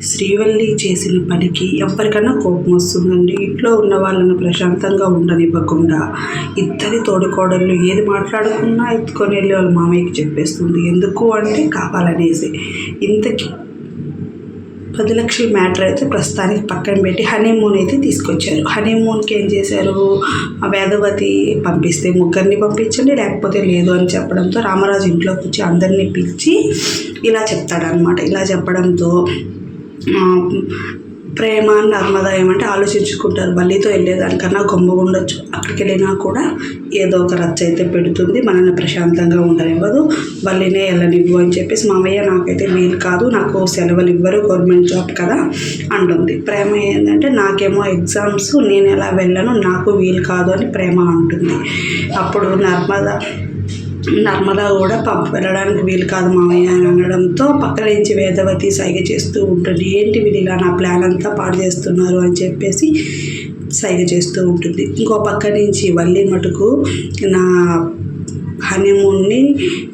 శ్రీవల్లి చేసిన పనికి ఎవరికన్నా కోపం వస్తుందండి. ఇంట్లో ఉన్న వాళ్ళను ప్రశాంతంగా ఉండనివ్వకుండా ఇద్దరి తోడుకోడళ్ళు ఏది మాట్లాడుకున్నా ఎత్తుకొని వెళ్ళి వాళ్ళ మామయ్యకి చెప్పేస్తుంది. ఎందుకు అంటే కావాలనేసి. ఇంతకీ పది లక్షల మ్యాటర్ అయితే ప్రస్తుతానికి పక్కన పెట్టి హనీమూన్ అయితే తీసుకొచ్చారు. హనీమూన్కి ఏం చేశారు? వేదవతి పంపిస్తే ముగ్గురిని పంపించండి లేకపోతే లేదు అని చెప్పడంతో రామరాజు ఇంట్లోకి వచ్చి అందరినీ పిలిచి ఇలా చెప్తాడనమాట ఇలా చెప్పడంతో ప్రేమ నర్మద ఏమంటే ఆలోచించుకుంటారు. బల్లితో వెళ్ళేదానికన్నా గొమ్మ ఉండొచ్చు. అక్కడికి వెళ్ళినా కూడా ఏదో ఒక రచ్చ అయితే పెడుతుంది. మనల్ని ప్రశాంతంగా ఉండనివ్వదు. బల్లినే వెళ్ళనివ్వు అని చెప్పేసి మామయ్య నాకైతే వీలు కాదు. నాకు సెలవులు ఇవ్వరు. గవర్నమెంట్ జాబ్ కదా అంటుంది. ప్రేమ ఏంటంటే నాకేమో ఎగ్జామ్స్ నేను ఎలా వెళ్ళను నాకు వీలు కాదు అని ప్రేమ అంటుంది. అప్పుడు నర్మద నర్మదా కూడా పంప వెళ్ళడానికి వీలు కాదు మామయ్య అని అనడంతో పక్కన నుంచి వేదవతి సైగ చేస్తూ ఉంటుంది. ఏంటి వీళ్ళు ఇలా నా ప్లాన్ అంతా పాడు చేస్తున్నారు అని చెప్పేసి సైగ చేస్తూ ఉంటుంది. ఇంకో పక్క నుంచి వల్లి మటుకు నా హనీమూన్ని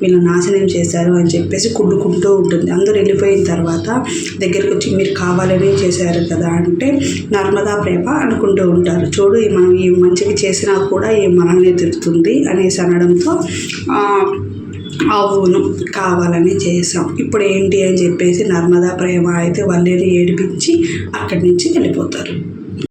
వీళ్ళు నాశనం చేశారు అని చెప్పేసి కుళ్ళుకుంటూ ఉంటుంది. అందరూ వెళ్ళిపోయిన తర్వాత దగ్గరికి వచ్చి మీరు కావాలని చేశారు కదా అంటే నర్మదా ప్రేమ అనుకుంటూ ఉంటారు. చూడు మనం ఈ మంచికి చేసినా కూడా ఈ మనల్ని తిరుగుతుంది అనేసి అనడంతో అవును కావాలని చేసాం ఇప్పుడు ఏంటి అని చెప్పేసి నర్మదా ప్రేమ అయితే వాళ్ళని ఏడిపించి అక్కడి నుంచి వెళ్ళిపోతారు.